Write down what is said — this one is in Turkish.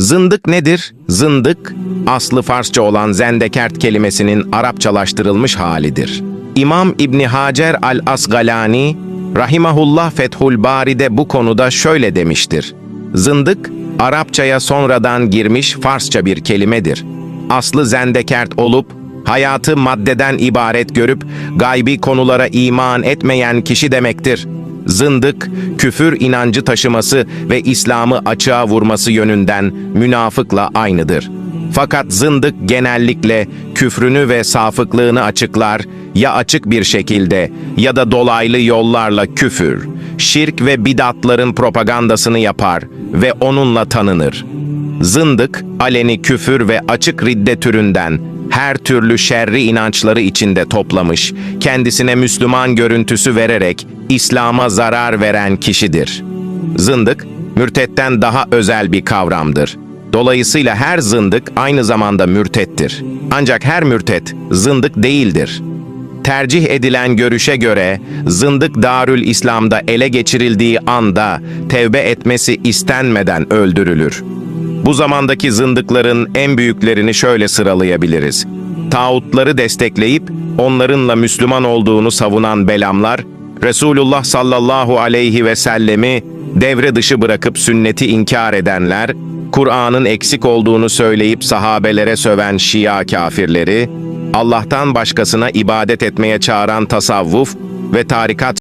Zındık nedir? Zındık, aslı Farsça olan zendekert kelimesinin Arapçalaştırılmış halidir. İmam İbni Hacer al-Asgalani, Rahimahullah Fethul Bari'de bu konuda şöyle demiştir. Zındık, Arapçaya sonradan girmiş Farsça bir kelimedir. Aslı zendekert olup, hayatı maddeden ibaret görüp, gaybi konulara iman etmeyen kişi demektir. Zındık, küfür inancı taşıması ve İslam'ı açığa vurması yönünden münafıkla aynıdır. Fakat zındık genellikle küfrünü ve safıklığını açıklar, ya açık bir şekilde ya da dolaylı yollarla küfür, şirk ve bidatların propagandasını yapar ve onunla tanınır. Zındık, aleni küfür ve açık ridde türünden her türlü şerri inançları içinde toplamış, kendisine Müslüman görüntüsü vererek İslam'a zarar veren kişidir. Zındık, mürtetten daha özel bir kavramdır. Dolayısıyla her zındık aynı zamanda mürtettir. Ancak her mürtet zındık değildir. Tercih edilen görüşe göre zındık Darül İslam'da ele geçirildiği anda tevbe etmesi istenmeden öldürülür. Bu zamandaki zındıkların en büyüklerini şöyle sıralayabiliriz. Tağutları destekleyip onlarınla Müslüman olduğunu savunan belamlar, Resulullah sallallahu aleyhi ve sellemi devre dışı bırakıp sünneti inkar edenler, Kur'an'ın eksik olduğunu söyleyip sahabelere söven Şia kafirleri, Allah'tan başkasına ibadet etmeye çağıran tasavvuf ve tarikat